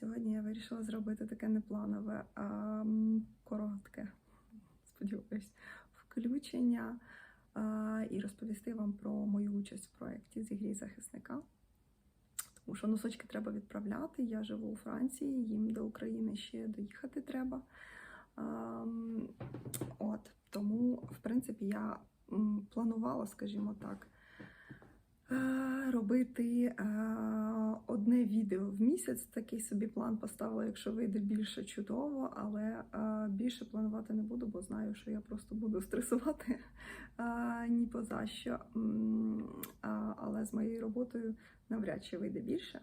А, Сьогодні я вирішила зробити таке непланове, а, коротке, сподіваюсь, включення а, і розповісти вам про мою участь в проєкті зігрій захисника. Тому що носочки треба відправляти. Я живу у Франції, їм до України ще доїхати треба. Ам, От тому, в принципі, я планувала, скажімо так, робити е, одне відео в місяць. Такий собі план поставила, якщо вийде більше чудово, але е, більше планувати не буду, бо знаю, що я просто буду стресувати е, ні поза що. Але з моєю роботою навряд чи вийде більше.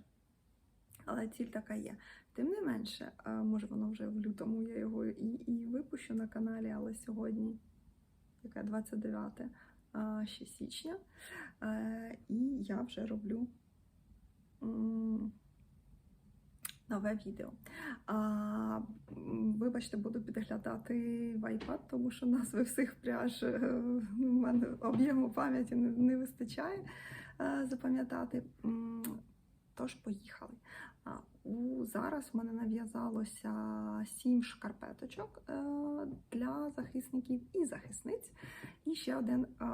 Але ціль така є. Тим не менше, е, може воно вже в лютому я його і, і випущу на каналі, але сьогодні, яке 29 а, ще січня, е, і я вже роблю нове відео. Вибачте, буду підглядати в iPad, тому що назви всіх пряж е, в мене об'єму пам'яті не, не вистачає е, запам'ятати. Тож поїхали. У, зараз в мене нав'язалося сім шкарпеточок е, для захисників і захисниць. І ще один е,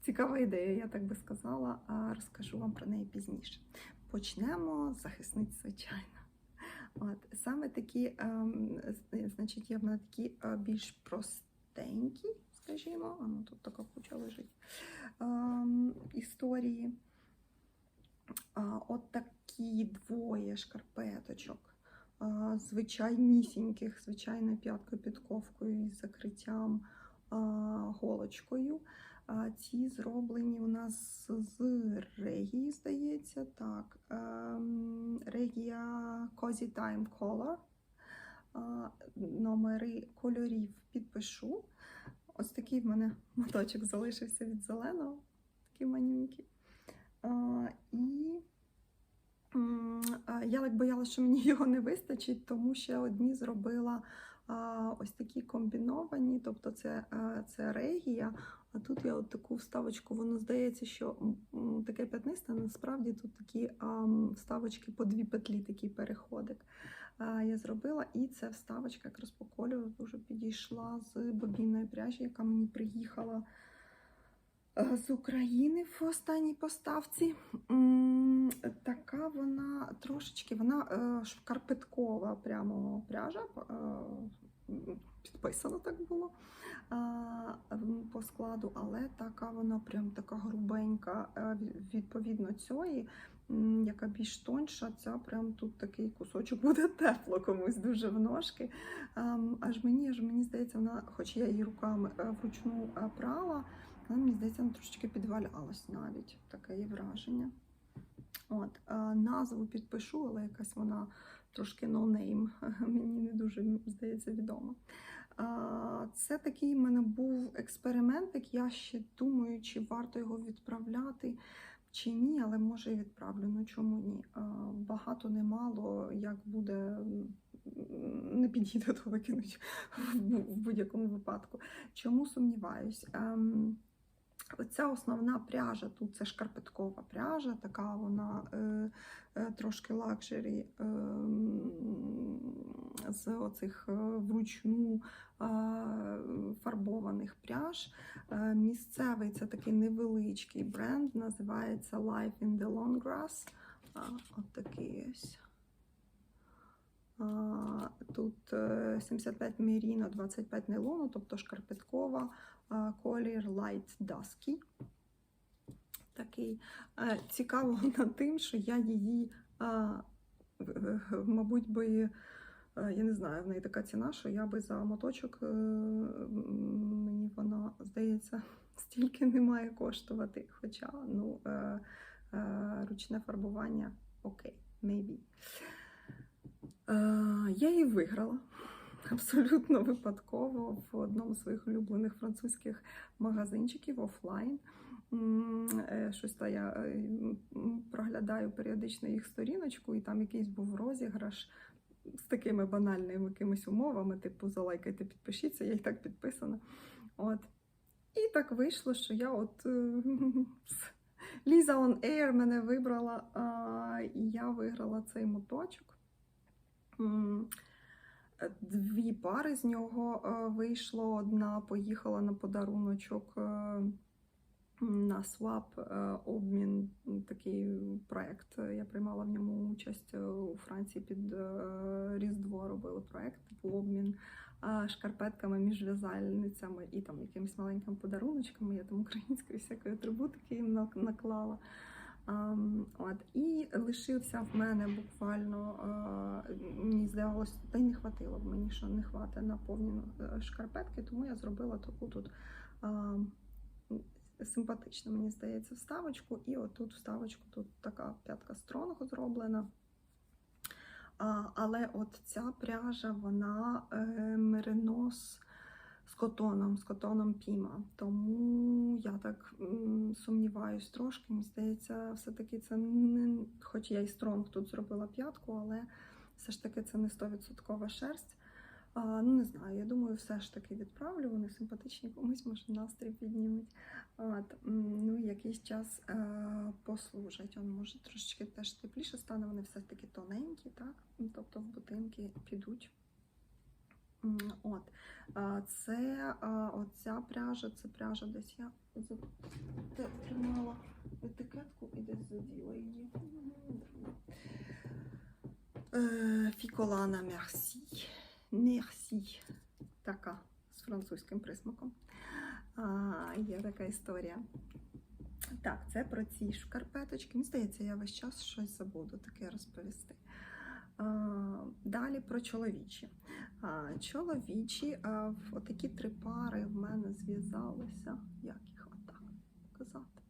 цікава ідея, я так би сказала, розкажу вам про неї пізніше. Почнемо з захисниць, звичайно. От, саме такі, ем, значить, є в мене такі е, більш простенькі, скажімо, а ну тут така куча лежить ем, історії. От такі двоє шкарпеточок, звичайнісіньких, звичайною п'яткою підковкою із закриттям голочкою. Ці зроблені у нас з регії, здається, так. ем, Регія Cozy Time Color. Номери кольорів підпишу. Ось такий в мене моточок залишився від зеленого, такий манюнький. І я так боялася, що мені його не вистачить, тому ще одні зробила ось такі комбіновані, тобто це, це регія. А тут я от таку вставочку, воно здається, що таке п'ятнисте, насправді тут такі вставочки по дві петлі, такий переходик. Я зробила, і ця вставочка якраз по дуже підійшла з бобінної пряжі, яка мені приїхала з України в останній поставці. Така вона трошечки, вона е, шкарпеткова прямо пряжа. е, Підписано так було по складу, але така вона прям така грубенька. Е, Відповідно цієї, яка більш тонша, ця прям тут такий кусочок буде тепло комусь дуже в ножки. Ем, Аж мені, аж мені здається, вона, хоч я її руками е, вручну е, прала, але мені здається, трошечки підвалялась навіть. Таке є враження. От, назву підпишу, але якась вона трошки ноунейм, мені не дуже здається відома. Це такий в мене був експериментик. Я ще думаю, чи варто його відправляти чи ні, але може і відправлю. Ну чому ні? Багато немало, як буде, не підійде, то викинуть в в будь-якому випадку. Чому сумніваюсь? Оця основна пряжа, тут це шкарпеткова пряжа, така вона е, е, трошки лакшері е, з оцих е, вручну е, фарбованих пряж. Е, місцевий це такий невеличкий бренд, називається Life in the Long Grass. А, от такий ось. Тут е, 75 меріно, 25 нейлону, тобто шкарпеткова, колір Light Dusky. Такий Е, цікаво над тим, що я її, мабуть, би, е, я не знаю, в неї така ціна, що я би за моточок, е, мені вона, здається, стільки не має коштувати. Хоча ну, ручне фарбування окей, maybe. Я її виграла абсолютно випадково в одному з своїх улюблених французьких магазинчиків офлайн. Е, Щось та я е, проглядаю періодично їх сторіночку, і там якийсь був розіграш з такими банальними якимись умовами, типу залайкайте, підпишіться, я і так підписана. От. І так вийшло, що я от е, Ліза on Air мене вибрала, і я виграла цей моточок. Дві пари з нього е, вийшло. Одна поїхала на подаруночок е, на свап е, обмін. Такий проект. Я приймала в ньому участь у Франції під Різдво. Робили проект, типу обмін шкарпетками між в'язальницями і там якимись маленькими подаруночками. Я там української всякої атрибутики їм наклала. От, і лишився в мене буквально, мені здавалось, та й не хватило б мені, що не хватить на е, шкарпетки, тому я зробила таку тут симпатичну, мені здається, вставочку. І отут вставочку, тут така п'ятка стронгу зроблена. Але от ця пряжа, вона е, меринос з котоном, з котоном піма. Тому я так сумніваюсь трошки. Мені здається, все-таки це не, хоч я і стронг тут зробила п'ятку, але все ж таки це не 100% шерсть. А, ну, не знаю, я думаю, все ж таки відправлю. Вони симпатичні, комусь може настрій піднімуть. От, ну, якийсь час е, послужать. Он може трошечки теж тепліше стане, вони все ж таки тоненькі, так? Тобто в ботинки підуть. От. Це оця пряжа, це пряжа десь я тримала етикетку і десь заділа її. Е, Фіколана Мерсі. Мерсі. Така з французьким присмаком. Є така історія. Так, це про ці шкарпеточки. Мені здається, я весь час щось забуду таке розповісти. Далі про чоловічі. Чоловічі, отакі три пари в мене зв'язалися. Як їх отак показати?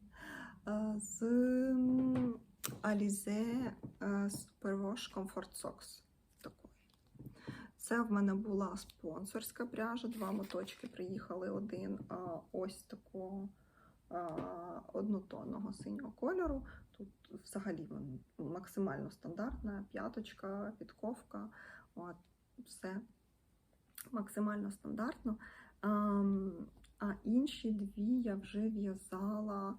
З Alize Superwash Comfort Socks. Це в мене була спонсорська пряжа. Два моточки приїхали один ось такого однотонного синього кольору. Взагалі максимально стандартна, п'яточка, підковка. От, все максимально стандартно. А інші дві я вже в'язала.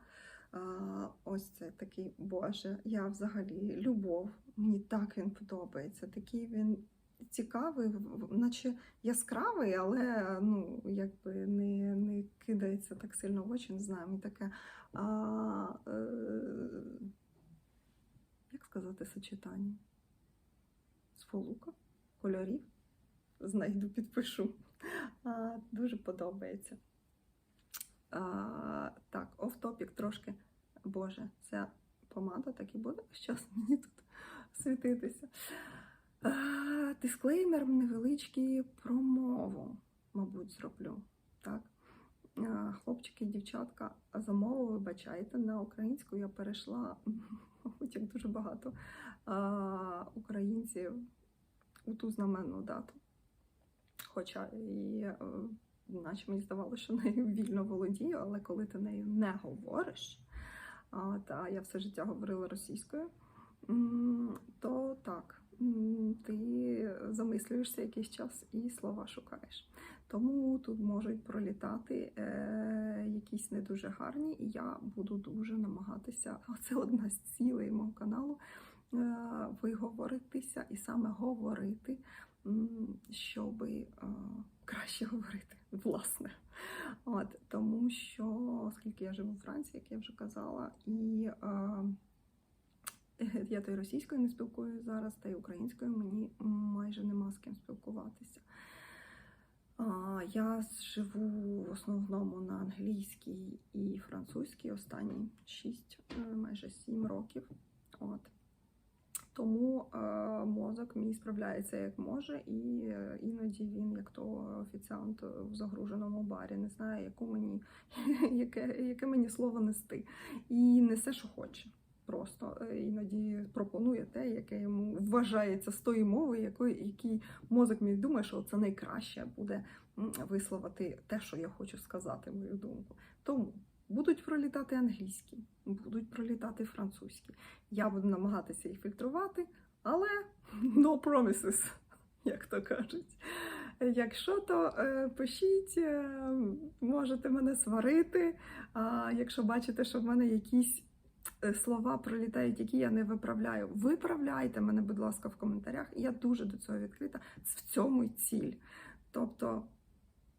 Ось це такий, Боже, я взагалі любов. Мені так він подобається. Такий він цікавий, наче яскравий, але ну, якби не, не кидається так сильно в очі, не знаю, мені таке. А, е, як сказати сочетання? Сполука, кольорів. Знайду, підпишу. А, дуже подобається. А, так, оф-топік трошки. Боже, ця помада так і буде зараз мені тут світитися. Дисклеймер невеличкий про мову, мабуть, зроблю. Так. Хлопчики і дівчатка, за мову вибачайте, на українську я перейшла, мабуть, як дуже багато українців у ту знаменну дату. Хоча і е, наче мені здавалося, що нею вільно володію, але коли ти нею не говориш, та я все життя говорила російською, то так, ти замислюєшся якийсь час і слова шукаєш. Тому тут можуть пролітати е, якісь не дуже гарні, і я буду дуже намагатися. Це одна з цілей мого каналу. е, Виговоритися і саме говорити, м, щоби е, краще говорити, власне. От, тому що, оскільки я живу у Франції, як я вже казала, і е, я та й російською не спілкуюся зараз, та й українською мені майже нема з ким спілкуватися. Я живу в основному на англійській і французькій останні 6, майже 7 років. От. Тому е, мозок мій справляється як може, і е, іноді він, як то офіціант в загруженому барі, не знає, яку мені, яке, яке мені слово нести. І несе, що хоче. Просто Е, іноді пропонує те, яке йому вважається з тої мови, якої, який мозок мій думає, що це найкраще буде висловити те, що я хочу сказати, мою думку. Тому будуть пролітати англійські, будуть пролітати французькі. Я буду намагатися їх фільтрувати, але no promises, як то кажуть. Якщо то е, пишіть, е, можете мене сварити. А якщо бачите, що в мене якісь слова пролітають, які я не виправляю. Виправляйте мене, будь ласка, в коментарях. Я дуже до цього відкрита. В цьому й ціль. Тобто,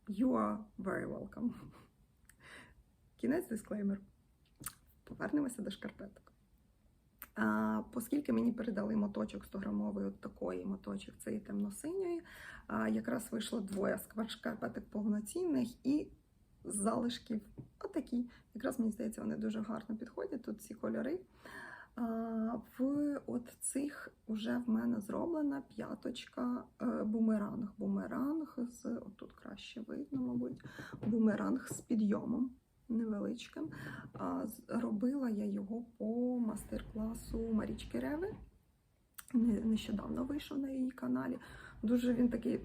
you are very welcome. Кінець дисклеймер. Повернемося до шкарпеток. А, оскільки мені передали моточок 100-грамовий, от такої моточок, і темно-синьої, якраз вийшло двоє шкарпеток повноцінних і залишків отакі. Якраз мені здається, вони дуже гарно підходять. Тут ці кольори. В от цих вже в мене зроблена п'яточка е, бумеранг. Бумеранг з отут краще видно, мабуть, бумеранг з підйомом невеличким. Робила я його по мастер-класу Марічки Реви. Не- Нещодавно вийшов на її каналі. Дуже він такий.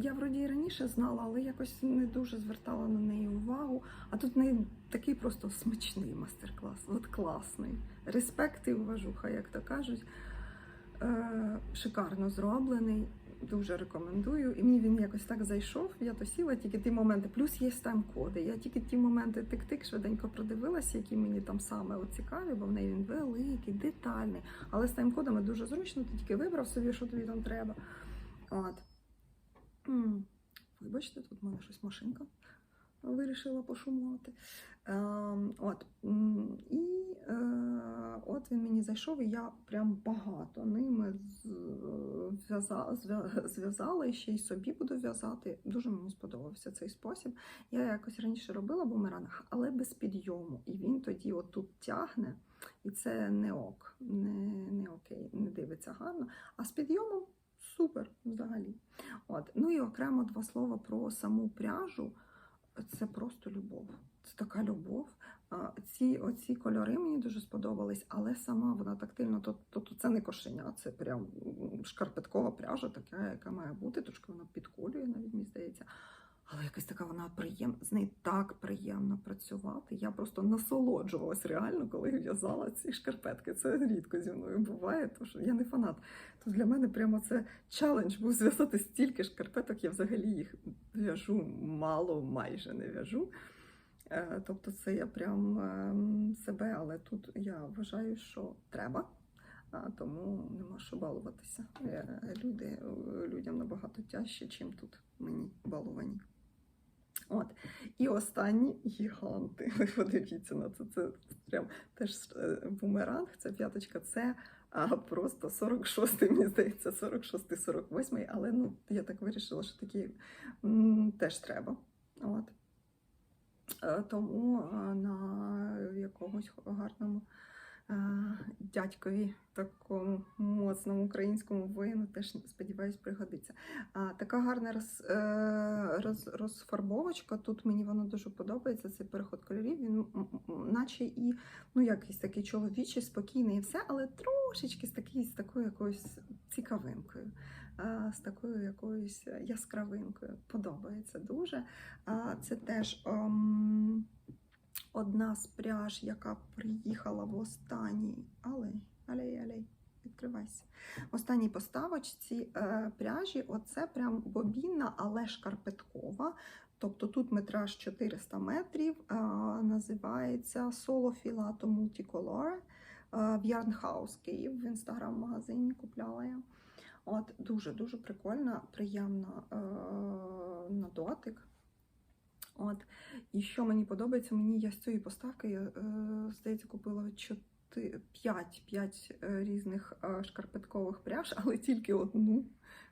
Я вроді і раніше знала, але якось не дуже звертала на неї увагу. А тут в неї такий просто смачний мастер-клас. От класний. Респект і уважуха, як то кажуть. Е, шикарно зроблений. Дуже рекомендую. І мені він якось так зайшов. Я то сіла тільки ті моменти. Плюс є тайм-коди. Я тільки ті моменти тик-тик швиденько продивилася, які мені там саме цікаві, бо в неї він великий, детальний. Але з тайм-кодами дуже зручно, ти тільки вибрав собі, що тобі там треба. От. Вибачте, тут в мене щось машинка вирішила пошумувати. Ем, от. І е, от він мені зайшов, і я прям багато ними зв'язала і ще й собі буду в'язати. Дуже мені сподобався цей спосіб. Я якось раніше робила бумеранг, але без підйому. І він тоді отут тягне, і це не ок, не, не окей, не дивиться гарно. А з підйомом супер взагалі. От. Ну і окремо два слова про саму пряжу. Це просто любов. Це така любов. Ці оці кольори мені дуже сподобались, але сама вона тактильно, то, то, то це не кошеня, це прям шкарпеткова пряжа, така, яка має бути. Трошки вона підколює, навіть мені здається. Але якась така вона приємна, з нею так приємно працювати. Я просто насолоджувалась реально, коли в'язала ці шкарпетки. Це рідко зі мною буває, тому що я не фанат. То для мене прямо це челендж був зв'язати стільки шкарпеток. Я взагалі їх в'яжу мало, майже не в'яжу. Е, Тобто це я прям ем, себе, але тут я вважаю, що треба. Тому нема що балуватися. Е, Люди, е, людям набагато тяжче, чим тут мені балувані. От. І останні гіганти. Ви подивіться на це. Це прям теж е, бумеранг, це п'яточка, це а, просто 46-й, мені здається, 46-й, 48-й, але ну, я так вирішила, що такі теж треба. От. Е, Тому е, на якомусь гарному дядькові, такому моцному українському воїну, теж сподіваюсь, пригодиться. А, така гарна роз, е, роз, розфарбовочка. Тут мені воно дуже подобається. Цей переход кольорів. Він наче і ну, якийсь такий чоловічий, спокійний і все, але трошечки з, такий, з такою якоюсь цікавинкою. а, З такою якоюсь яскравинкою. Подобається дуже. А, Це теж ем, одна з пряж, яка приїхала в останній. Алей, алей, алей, відкривайся. В останній поставочці е, пряжі, оце прям бобінна, але шкарпеткова. Тобто тут метраж 400 метрів, е, називається Solo Filato Multicolor е, в Yarn House Київ в інстаграм-магазині купляла я. От дуже-дуже прикольна, приємна е, на дотик. От. І що мені подобається, мені я з цієї поставки, я, е, здається, купила 5, 5 різних е, шкарпеткових пряж, але тільки одну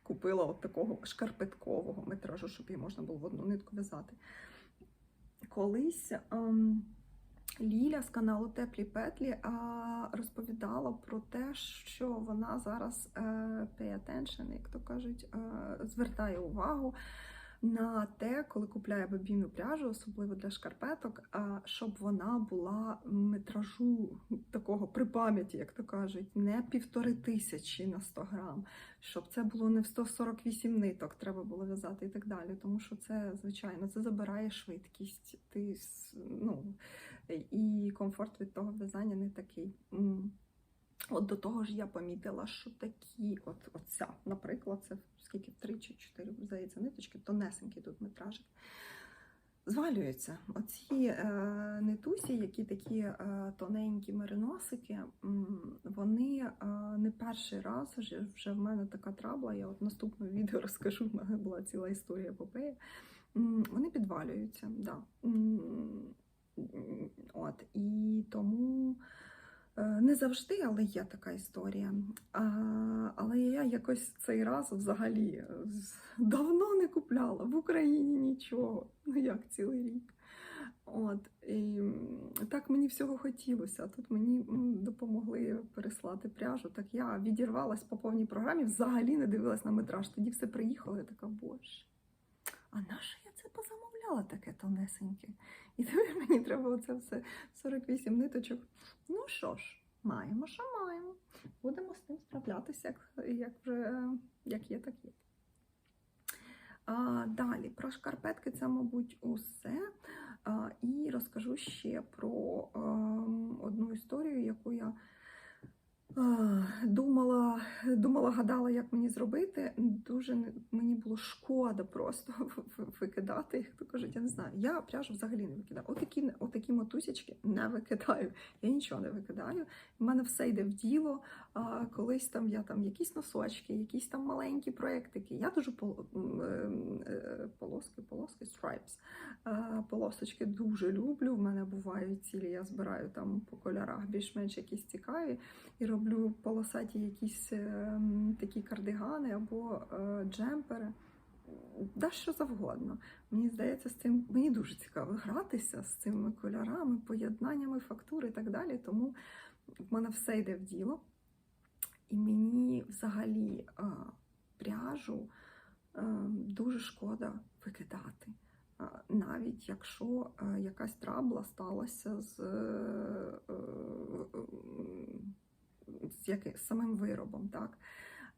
купила от такого шкарпеткового метражу, щоб її можна було в одну нитку в'язати. Колись ем, Ліля з каналу Теплі Петлі а, розповідала про те, що вона зараз е, pay attention, як то кажуть, е, звертає увагу на те, коли купляє бобінну пряжу, особливо для шкарпеток, щоб вона була метражу такого при пам'яті, як то кажуть, не півтори тисячі на 100 грам, щоб це було не в 148 ниток, треба було в'язати і так далі. Тому що це, звичайно, це забирає швидкість. Ти ну, і комфорт від того в'язання не такий. От до того ж я помітила, що такі, от оця, наприклад, це скільки три чи чотири, здається, ниточки, тонесенький тут метражик. звалюються. Оці е, нетусі, які такі е, тоненькі мериносики, вони е, не перший раз вже, вже в мене така трабла. Я от наступному відео розкажу, в мене була ціла історія епопеї. Вони підвалюються, да. От, і тому не завжди, але є така історія. А, але я якось цей раз взагалі е, давно не купляла в Україні нічого. Ну як цілий рік. От, і так мені всього хотілося. Тут мені допомогли переслати пряжу. Так я відірвалась по повній програмі, взагалі не дивилась на метраж. Тоді все приїхало, я така, боже. А на що я це позамовляла таке тонесеньке? І тепер мені треба оце все 48 ниточок. Ну що ж, маємо, що маємо. Будемо з тим справлятися, як, як, вже, як є, так є. А, далі, про шкарпетки це, мабуть, усе. А, і розкажу ще про ем, одну історію, яку я а, думала, думала, гадала, як мені зробити. Дуже мені було шкода просто викидати, як то кажуть, я не знаю. Я пряжу взагалі не викидаю. Отакі, отакі мотузічки не викидаю. Я нічого не викидаю. У мене все йде в діло. А, колись там я там якісь носочки, якісь там маленькі проєктики. Я дуже пол, е, полоски, полоски, stripes. Е, Полосочки дуже люблю. В мене бувають цілі, я збираю там по кольорах більш-менш якісь цікаві і роблю полосаті якісь е, такі кардигани або е, джемпери. Да, що завгодно. Мені здається, з цим мені дуже цікаво гратися з цими кольорами, поєднаннями фактур і так далі. Тому в мене все йде в діло. І мені взагалі е, пряжу е, дуже шкода викидати. Е, Навіть якщо е, якась трабла сталася з, е, е, з, яки- з самим виробом. Так?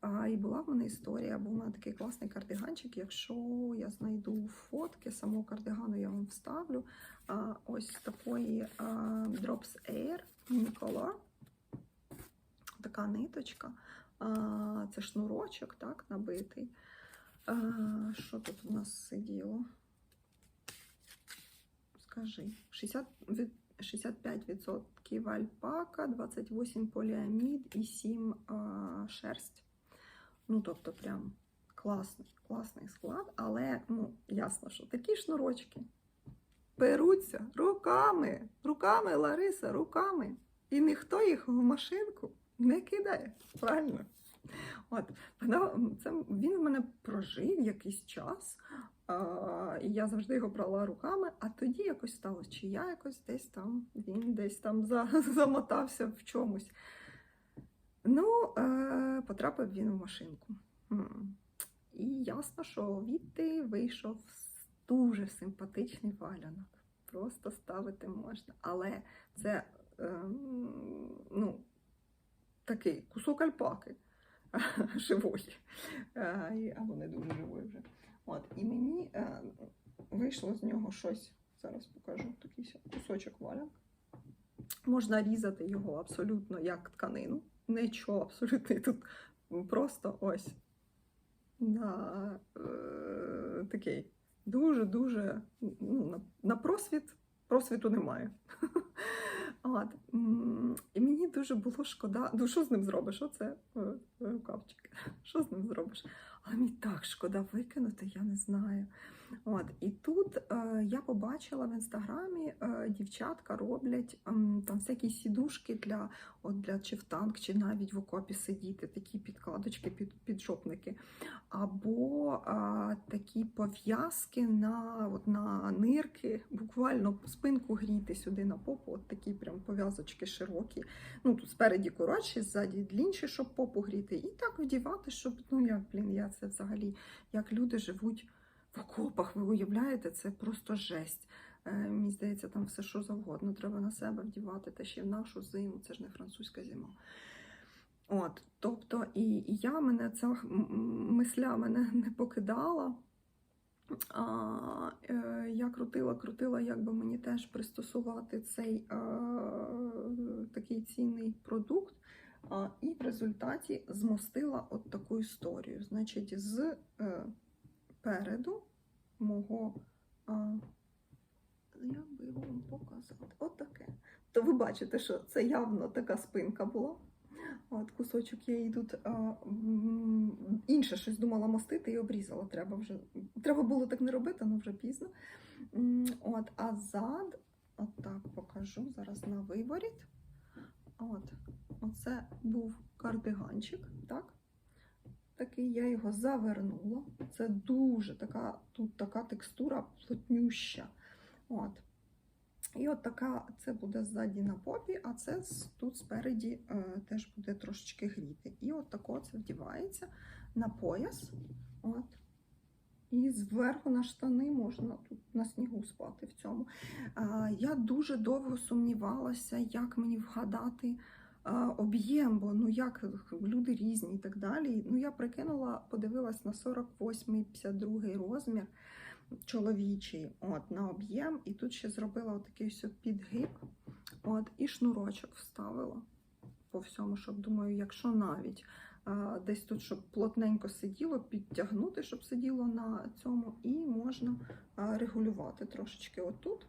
А, і була в мене історія, був у мене такий класний кардиганчик. Якщо я знайду фотки самого кардигану, я вам вставлю. А, ось такої а, Drops Air Nicola. Така ниточка. Це шнурочок, так, набитий. Що тут у нас сиділо? Скажи, 60, 65% альпака, 28 поліамід і 7 а, шерсть. Ну, тобто, прям класний, класний склад, але ну, ясно, що такі шнурочки беруться руками, руками, Лариса, руками. І ніхто їх в машинку не кидає. Правильно? От, це, він в мене прожив якийсь час, і я завжди його брала руками, а тоді якось сталося, чи я якось десь там, він десь там за, замотався в чомусь. Ну, е, потрапив він в машинку. І ясно, що відти вийшов дуже симпатичний валянок. Просто ставити можна. Але це ем, ну, такий кусок альпаки живої. Е, Або не дуже живої вже. От, і мені е, вийшло з нього щось. Зараз покажу такий кусочок валянка. Можна різати його абсолютно як тканину. Нічого абсолютно тут просто ось на е, такий дуже-дуже ну, на, на просвіт. Просвіту немає. От. І мені дуже було шкода. Ну, що з ним зробиш? Оце е, рукавчик. Що з ним зробиш? Але мені так шкода викинути, я не знаю. От. І тут е, я побачила в інстаграмі, е, дівчатка роблять ем, там всякі сідушки для, от, для чи в танк, чи навіть в окопі сидіти, такі підкладочки, під, піджопники. Або е, такі пов'язки на, от, на нирки, буквально спинку гріти сюди на попу, от такі прям пов'язочки широкі. Ну, тут спереді коротші, ззаді длінші, щоб попу гріти. І так вдівати, щоб, ну як, блін, я це взагалі, як люди живуть в окопах, ви уявляєте, це просто жесть. Е, мені здається, там все що завгодно треба на себе вдівати, та ще в нашу зиму, це ж не французька зима. От, тобто, і, і я мене ця мисля мене не покидала. А, е, я крутила, крутила, як би мені теж пристосувати цей е, такий цінний продукт. І в результаті змостила от таку історію. Значить, з е, переду мого як би вам показати? От. То ви бачите, що це явно така спинка була. От кусочок я її тут а, інше щось думала мастити і обрізала. Треба вже треба було так не робити, але вже пізно. От, а зад, от покажу зараз на виворіт. От, оце був кардиганчик, так? Такий я його завернула. Це дуже така, тут така текстура плотнюща. От. І от така це буде ззаді на попі, а це тут спереді е, теж буде трошечки гріти. І от тако це вдівається на пояс. От. І зверху на штани можна тут на снігу спати в цьому. А, я дуже довго сумнівалася, як мені вгадати об'єм, бо ну як люди різні і так далі. Ну я прикинула, подивилась на 48-52 розмір чоловічий от, на об'єм, і тут ще зробила отакий ось підгиб, от, і шнурочок вставила по всьому, щоб думаю, якщо навіть десь тут, щоб плотненько сиділо, підтягнути, щоб сиділо на цьому, і можна регулювати трошечки отут.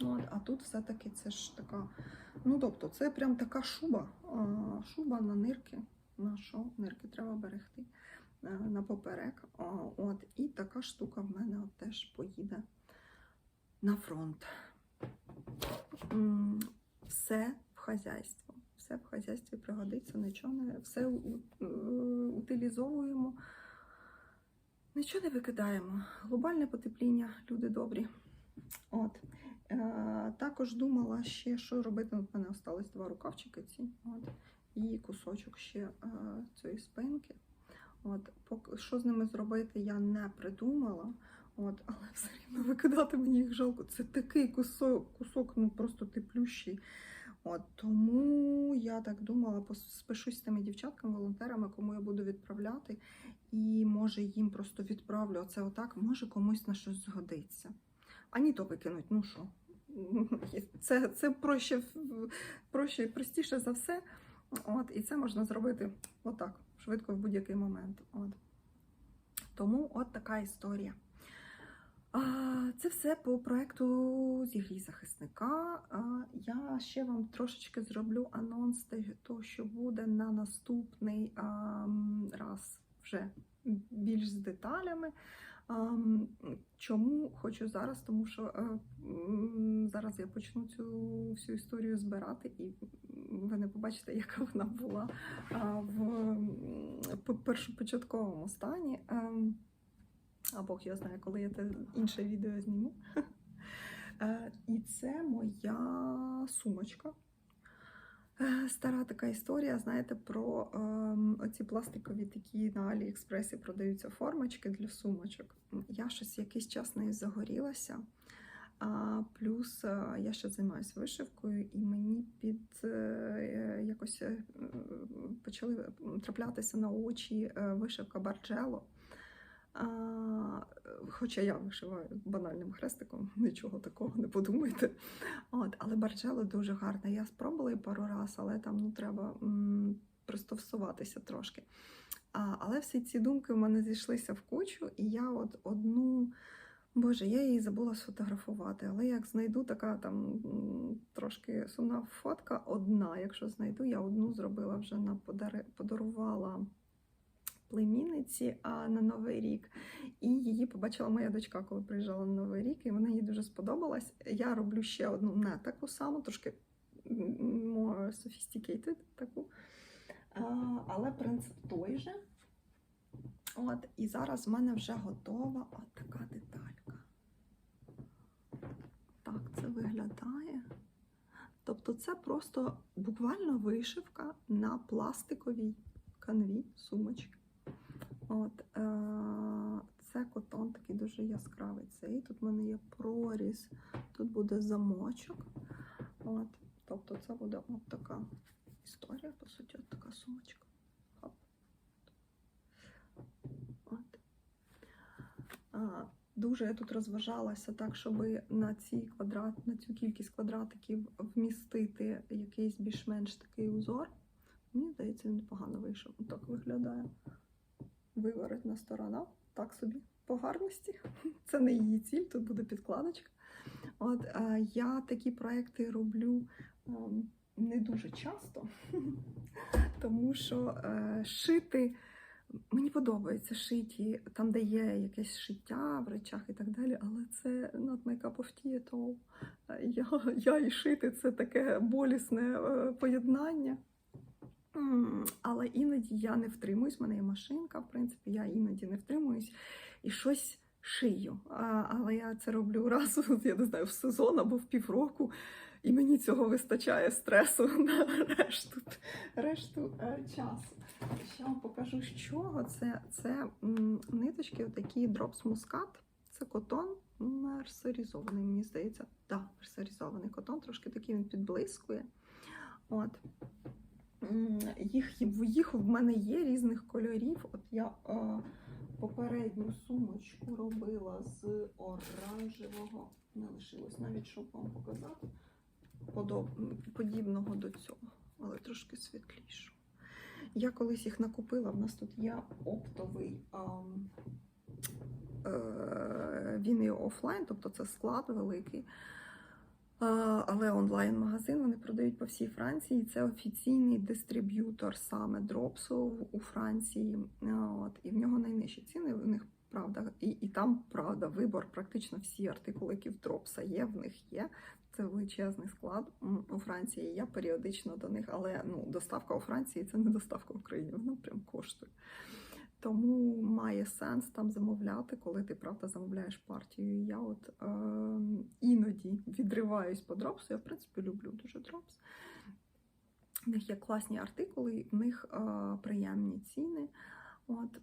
От, а тут все-таки це ж така, ну тобто, це прям така шуба, шуба на нирки. На що нирки треба берегти е, на поперек. От, і така штука в мене теж поїде на фронт. Все в хазяйство. Все в хазяйстві пригодиться, нічого не все е, утилізовуємо, нічого не викидаємо. Глобальне потепління, люди добрі. От. Е, також думала ще, що робити. От мене остались два рукавчики ці. От, і кусочок ще е, цієї спинки. От, що з ними зробити, я не придумала. От, але все рівно викидати мені їх жалко. Це такий кусок, кусок ну просто теплющий. От, тому я так думала, спишусь з тими дівчатками, волонтерами, кому я буду відправляти, і може їм просто відправлю оце отак, може комусь на щось згодиться. А ні, то викинуть, ну що? Це, це проще, проще, простіше за все. От, і це можна зробити отак, швидко в будь-який момент. От. Тому от така історія. Це все по проекту зігрій захисника. Я ще вам трошечки зроблю анонс того, що буде на наступний раз вже більш з деталями. Ам, Чому хочу зараз? Тому що е, зараз я почну цю всю історію збирати, і ви не побачите, яка вона була в першопочатковому стані. Ем, А Бог його знає, коли я те інше відео зніму. Е, І це моя сумочка. Е, Стара така історія, знаєте, про ем, оці пластикові такі на Аліекспресі продаються формочки для сумочок. Я щось якийсь час нею загорілася. А, плюс е, я ще займаюся вишивкою, і мені під е, якось е, почали траплятися на очі е, вишивка Барджело. А, хоча я вишиваю банальним хрестиком, нічого такого не подумайте. От, але Барджело дуже гарна. Я спробувала пару разів, але там ну, треба м, пристосуватися трошки. А, але всі ці думки в мене зійшлися в кучу, і я от одну. Боже, я її забула сфотографувати, але як знайду така там трошки сумна фотка, одна. Якщо знайду, я одну зробила вже на подари, подарувала племінниці а, на Новий рік. І її побачила моя дочка, коли приїжджала на Новий рік, і вона їй дуже сподобалась. Я роблю ще одну не таку саму, трошки more sophisticated таку. А, але принцип той же. От, і зараз в мене вже готова от така деталька. Так це виглядає. Тобто це просто буквально вишивка на пластиковій канві сумочки. От, е- це котон такий дуже яскравий. Цей. Тут в мене є проріз, тут буде замочок. От, тобто це буде от така історія, по суті, от така сумочка. Хоп. От. А, дуже я тут розважалася так, щоб на, квадрат, на цю кількість квадратиків вмістити якийсь більш-менш такий узор. Мені здається, він непогано вийшов. Так виглядає. Виворотна сторона, так собі. по гарності. Це не її ціль, тут буде підкладочка. От я такі проекти роблю ем, не дуже часто, тому що е, шити. Мені подобається шиті там, де є якесь шиття в речах і так далі, але це not my cup of. Е, Я, я і шити це таке болісне е, поєднання. Але іноді я не втримуюсь, в мене є машинка, в принципі, я іноді не втримуюсь і щось шию. Але я це роблю раз, я не знаю, в сезон або в півроку, і мені цього вистачає стресу на решту, решту е, часу. Ще вам покажу, з чого це. Це ниточки, такі дропс мускат. Це котон мерсерізований, мені здається. Так, да, мерсерізований котон, трошки такий він підблискує. От. Їх, їх в мене є різних кольорів. От я е, попередню сумочку робила з оранжевого. Не лишилось навіть, щоб вам показати. Подоб... Подібного до цього, але трошки світлішого. Я колись їх накупила. В нас тут є оптовий. ам, е, він і офлайн, тобто це склад великий. Але онлайн-магазин вони продають по всій Франції. Це офіційний дистриб'ютор саме дропсу у Франції. От, і в нього найнижчі ціни. В них правда, і, і там правда вибор. Практично всі артикули, які в дропса є, в них є. Це величезний склад у Франції. Я періодично до них, але ну, доставка у Франції це не доставка в Україні, вона прям коштує. Тому має сенс там замовляти, коли ти правда замовляєш партію. Я от е, іноді відриваюсь по дропсу. Я в принципі люблю дуже дропс. В них є класні артикули, в них е, приємні ціни. От,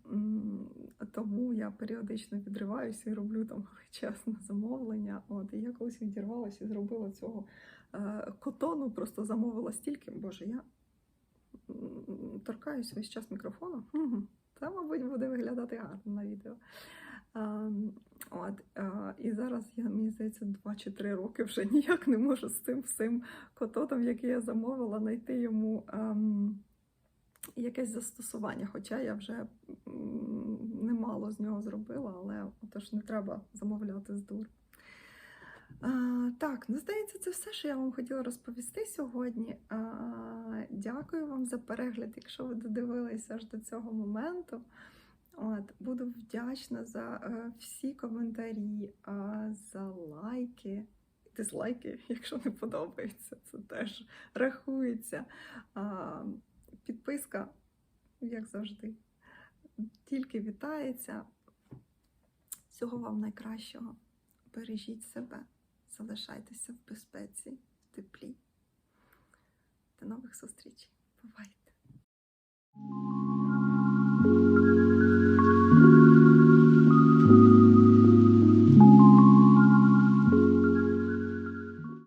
тому я періодично відриваюся і роблю там величезне замовлення. От, і я колись відірвалася і зробила цього е, котону, просто замовила стільки. Боже, я торкаюсь весь час мікрофону. Це, мабуть, буде виглядати гарно на відео. А, от, а, і зараз я, мені здається, 2 чи 3 роки вже ніяк не можу з цим всім кототом, який я замовила, знайти йому ем, якесь застосування. Хоча я вже немало з нього зробила, але отож не треба замовляти з дур. А, так, ну здається, це все, що я вам хотіла розповісти сьогодні. А, дякую вам за перегляд, якщо ви додивилися аж до цього моменту. От, буду вдячна за е, всі коментарі, а, за лайки, дизлайки, якщо не подобається, це теж рахується. А, підписка, як завжди, тільки вітається. Всього вам найкращого. Бережіть себе, залишайтеся в безпеці, в теплі. До нових зустрічей. Бувайте!